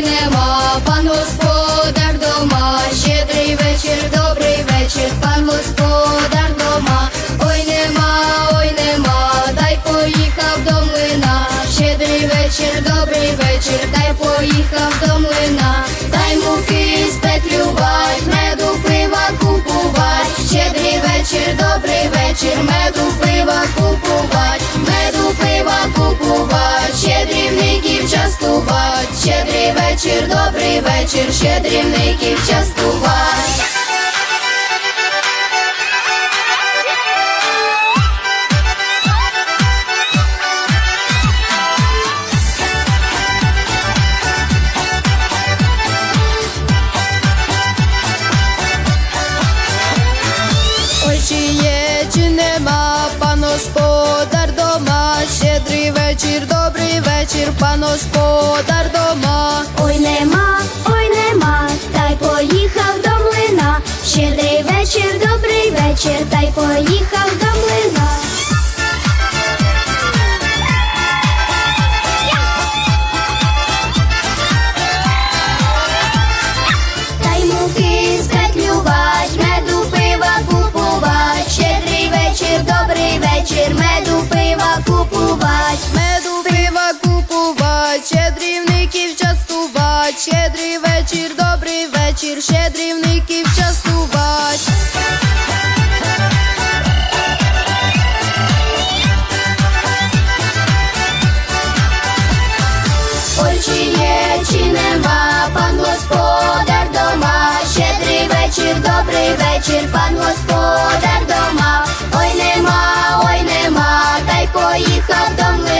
Нема, пан господар дома, щедрий вечір, добрий вечір, пан господар дома, ой нема, ой нема, дай поїхав до млина, щедрий вечір, добрий вечір, дай поїхав до млина, дай муки спетлювать, меду пива купувать, щедрий вечір, добрий вечір. Щедрий вечір, добрий вечір, щедрівників частувать. Ой, чи є, чи нема, пан господар дома, щедрий вечір, добрий вечір, пан господар дома. Ой нема, ой нема, та й поїхав до млина. Щедрий вечір, добрий вечір, та й поїхав до щедрівників частувать, щедрий вечір, добрий вечір, щедрівників частувать. Ой, чи є, чи нема, пан господар дома, щедрий вечір, добрий вечір, пан господар дома, ой нема, ой нема, та й поїхав до млина,